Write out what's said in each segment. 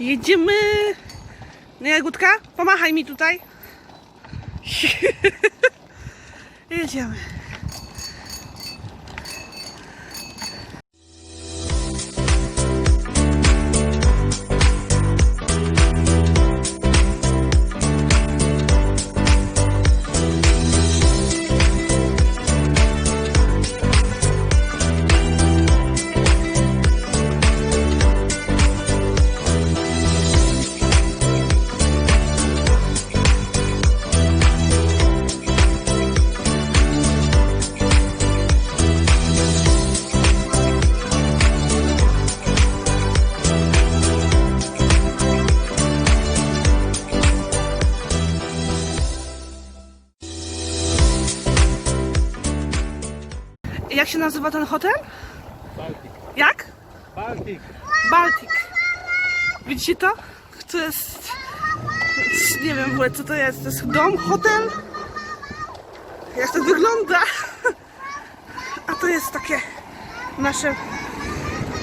Jedziemy. Nie, Jagódka? Pomachaj mi tutaj. Jedziemy. Nazywa ten hotel? Baltic. Jak? Baltic. Baltic. Widzicie to? To jest... Nie wiem w ogóle co to jest. To jest dom, hotel? Jak to wygląda? A to jest takie nasze...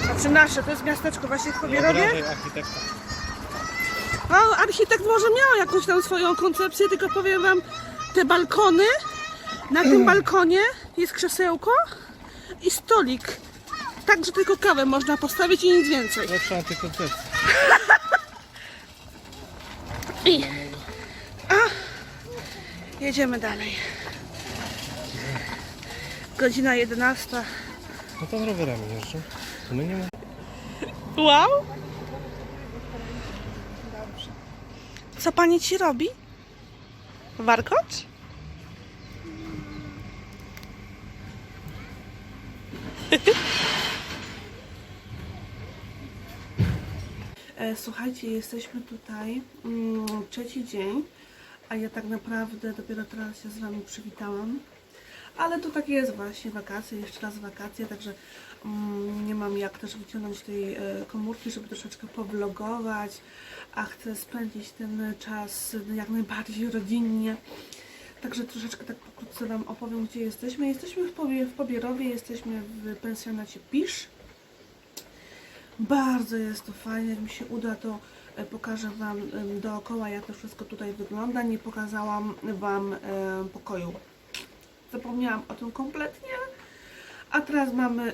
Znaczy nasze, to jest miasteczko właśnie w architekta. No, architekt może miał jakąś tam swoją koncepcję, tylko powiem wam, te balkony, na tym balkonie jest krzesełko i stolik. Tak, że tylko kawę można postawić i nic więcej. Lepsza antykoncepcja. I... A! Jedziemy dalej. Godzina 11. No to rowerami jeżdżą. To my nie ma... Wow! Co pani ci robi? Warkocz? Słuchajcie, jesteśmy tutaj mm, trzeci dzień, a ja tak naprawdę dopiero teraz się z Wami przywitałam. Ale to tak jest właśnie, wakacje, jeszcze raz wakacje, także mm, nie mam jak też wyciągnąć tej e, komórki, żeby troszeczkę powlogować, a chcę spędzić ten czas jak najbardziej rodzinnie. Także troszeczkę tak pokrótce Wam opowiem, gdzie jesteśmy. Jesteśmy w, Pobie, w Pobierowie, jesteśmy w pensjonacie Pisz. Bardzo jest to fajnie, jak mi się uda, to e, pokażę Wam dookoła, jak to wszystko tutaj wygląda. Nie pokazałam Wam pokoju. Zapomniałam o tym kompletnie. A teraz mamy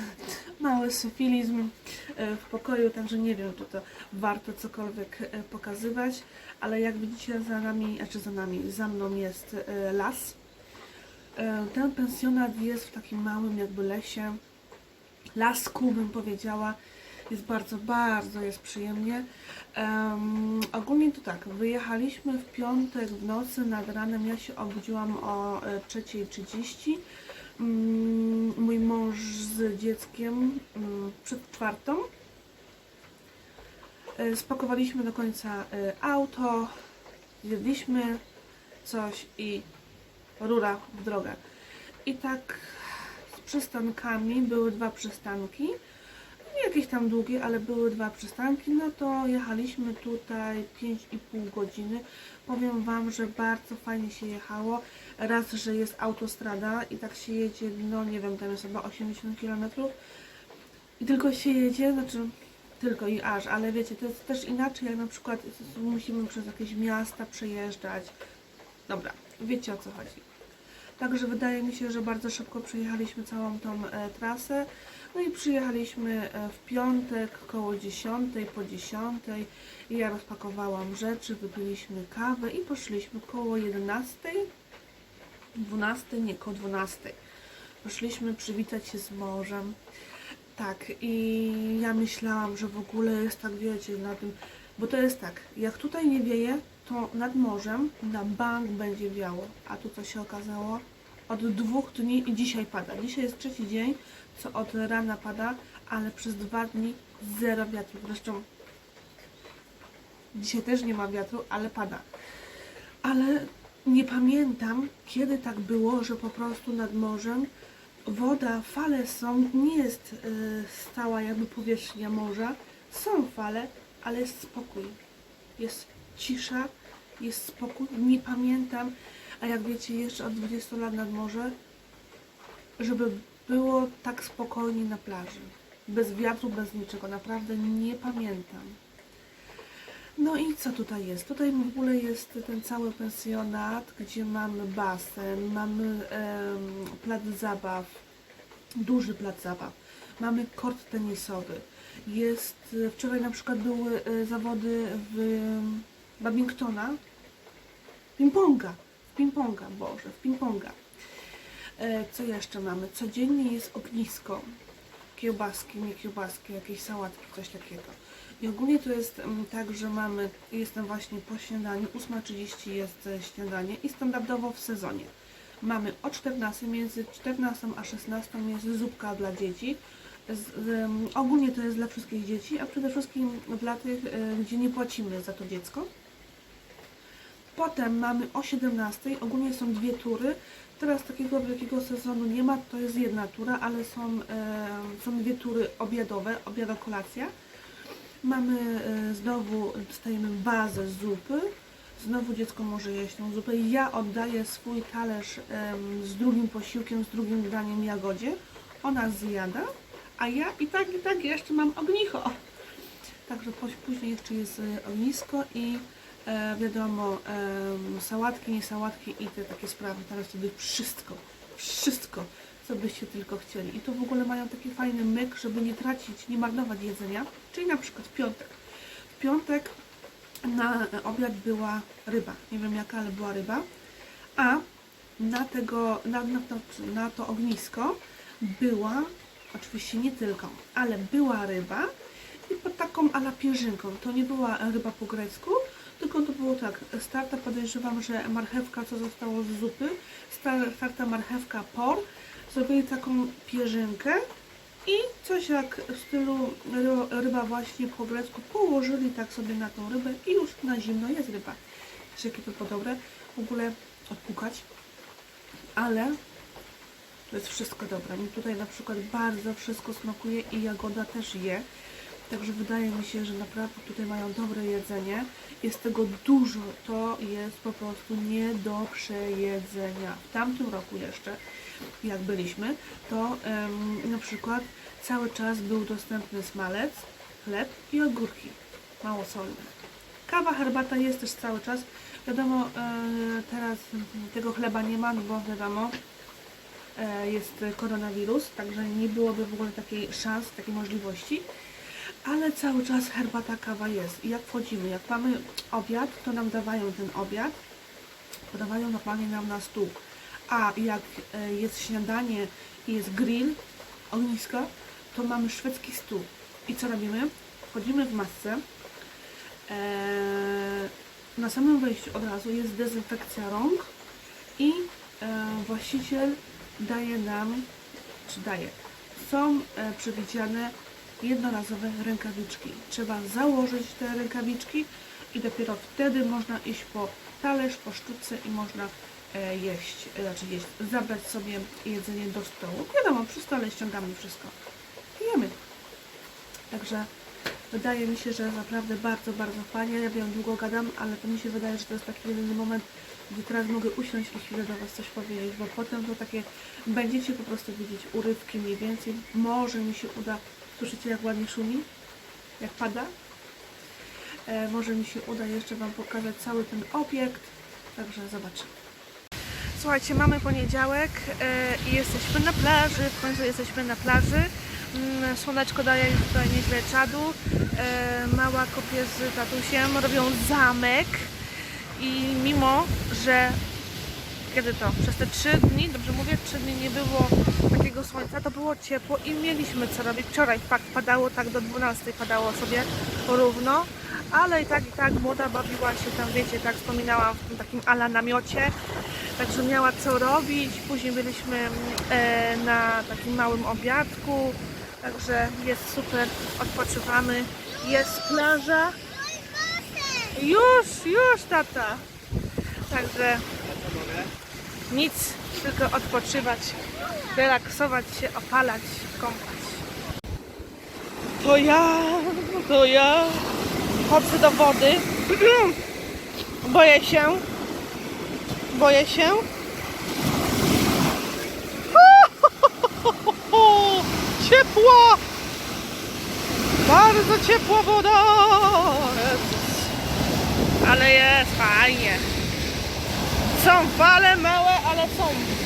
mały syfilizm e, w pokoju, także nie wiem, czy to warto cokolwiek e, pokazywać, ale jak widzicie za nami, znaczy za nami, za mną jest e, las. Ten pensjonat jest w takim małym jakby lesie, lasku bym powiedziała. Jest bardzo, bardzo jest przyjemnie. Em, ogólnie to tak, wyjechaliśmy w piątek w nocy nad ranem. Ja się obudziłam o e, 3.30. Mm, mój mąż z dzieckiem mm, przed czwartą. E, Spakowaliśmy do końca e, auto, zjedliśmy coś i rura w drogę. I tak z przystankami, były dwa przystanki, jakieś tam długie, ale były dwa przystanki, no to jechaliśmy tutaj 5,5 godziny. Powiem Wam, że bardzo fajnie się jechało. Raz, że jest autostrada i tak się jedzie, no nie wiem, tam jest chyba 80 km. I tylko się jedzie, znaczy tylko i aż, ale wiecie, to jest też inaczej, jak na przykład musimy przez jakieś miasta przejeżdżać. Dobra, wiecie o co chodzi. Także wydaje mi się, że bardzo szybko przejechaliśmy całą tą e, trasę. No i przyjechaliśmy e, w piątek koło 10, po 10 i ja rozpakowałam rzeczy, wypiliśmy kawę i poszliśmy koło 11, 12, nie, koło 12. Poszliśmy przywitać się z morzem. Tak, i ja myślałam, że w ogóle jest tak, wiecie, na tym, bo to jest tak, jak tutaj nie wieje, to nad morzem na bank będzie wiało, a tu co się okazało? Od dwóch dni i dzisiaj pada. Dzisiaj jest trzeci dzień, co od rana pada, ale przez dwa dni zero wiatru. Zresztą dzisiaj też nie ma wiatru, ale pada. Ale nie pamiętam, kiedy tak było, że po prostu nad morzem woda, fale są, nie jest e, stała jakby powierzchnia morza. Są fale, ale jest spokój. Jest cisza, jest spokój. Nie pamiętam, a jak wiecie, jeszcze od 20 lat nad morze, żeby było tak spokojnie na plaży. Bez wiatru, bez niczego. Naprawdę nie pamiętam. No i co tutaj jest? Tutaj w ogóle jest ten cały pensjonat, gdzie mamy basen, mamy em, plac zabaw, duży plac zabaw, mamy kort tenisowy. Jest, wczoraj na przykład były e, zawody w em, badmintona, ping-ponga, ping-ponga, Boże, w ping-ponga. E, Co jeszcze mamy? Codziennie jest ognisko. Kiełbaski, nie kiełbaski, jakieś sałatki, coś takiego. I ogólnie to jest mm, tak, że mamy, jestem właśnie po śniadaniu, 8.30 jest e, śniadanie i standardowo w sezonie. Mamy o 14, między 14 a 16 jest zupka dla dzieci. Z, z, ogólnie to jest dla wszystkich dzieci, a przede wszystkim dla tych, e, gdzie nie płacimy za to dziecko. Potem mamy o 17, ogólnie są dwie tury. Teraz takiego wielkiego sezonu nie ma, to jest jedna tura, ale są, e, są dwie tury obiadowe, obiado-kolacja. Mamy e, znowu, dostajemy bazę zupy. Znowu dziecko może jeść tą zupę. Ja oddaję swój talerz em, z drugim posiłkiem, z drugim daniem jagodzie. Ona zjada, a ja i tak, i tak jeszcze mam ognicho. Także później jeszcze jest e, ognisko i e, wiadomo, em, sałatki, nie sałatki i te takie sprawy. Teraz sobie wszystko, wszystko, co byście tylko chcieli. I tu w ogóle mają taki fajny myk, żeby nie tracić, nie marnować jedzenia. Czyli na przykład w piątek. W piątek na obiad była ryba. Nie wiem jaka, ale była ryba. A na, tego, na, na, to, na to ognisko była, oczywiście nie tylko, ale była ryba i pod taką ala pierzynką. To nie była ryba po grecku, tylko to było tak, starta podejrzewam, że marchewka, co zostało z zupy, sta- starta marchewka por, zrobili taką pierzynkę i coś jak w stylu ry- ryba właśnie po grecku położyli tak sobie na tą rybę i już na zimno jest ryba. Wiesz, jakie to było dobre w ogóle odpukać, ale to jest wszystko dobre. Mi tutaj na przykład bardzo wszystko smakuje i Jagoda też je. Także wydaje mi się, że naprawdę tutaj mają dobre jedzenie. Jest tego dużo. To jest po prostu nie do przejedzenia. W tamtym roku jeszcze, jak byliśmy, to na przykład cały czas był dostępny smalec, chleb i ogórki. Mało solne. Kawa, herbata jest też cały czas. Wiadomo, e, teraz tego chleba nie ma, no bo wiadomo, e, jest koronawirus, także nie byłoby w ogóle takiej szans, takiej możliwości. Ale cały czas herbata, kawa jest. I jak wchodzimy, jak mamy obiad, to nam dawają ten obiad, podawają normalnie nam na stół. A jak e, jest śniadanie i jest grill, ognisko, to mamy szwedzki stół. I co robimy? Wchodzimy w masce. E, na samym wejściu od razu jest dezynfekcja rąk i e, właściciel daje nam, czy daje, są przewidziane jednorazowe rękawiczki. Trzeba założyć te rękawiczki i dopiero wtedy można iść po talerz, po sztuce i można e, jeść, e, znaczy jeść, zabrać sobie jedzenie do stołu. Wiadomo, przy stole ściągamy wszystko. Jemy. Także wydaje mi się, że naprawdę bardzo, bardzo fajnie. Ja wiem, długo gadam, ale to mi się wydaje, że to jest taki jedyny moment, gdzie teraz mogę usiąść i chwilę do Was coś powiedzieć, bo potem to takie będziecie po prostu widzieć urywki mniej więcej. Może mi się uda, słyszycie jak ładnie szumi? Jak pada? E, może mi się uda jeszcze Wam pokazać cały ten obiekt, także zobaczymy. Słuchajcie, mamy poniedziałek e, i jesteśmy na plaży, w końcu jesteśmy na plaży. Mm, Słoneczko daje tutaj nieźle czadu. E, mała kopie z tatusiem robią zamek i mimo, że kiedy to? Przez te trzy dni, dobrze mówię, trzy dni nie było takiego słońca, to było ciepło i mieliśmy co robić. Wczoraj fakt padało tak do 12, padało sobie równo, ale i tak, i tak młoda bawiła się tam, wiecie, tak wspominałam, w tym takim ala namiocie, także miała co robić. Później byliśmy e, na takim małym obiadku, także jest super, odpoczywamy, jest plaża. Już, już tata. Także nic, tylko odpoczywać, relaksować się, opalać, kąpać. To ja, to ja chodzę do wody. Boję się. Boję się. Ciepła! Bardzo ciepła woda! Ale jest fajnie. Są fale małe, ale są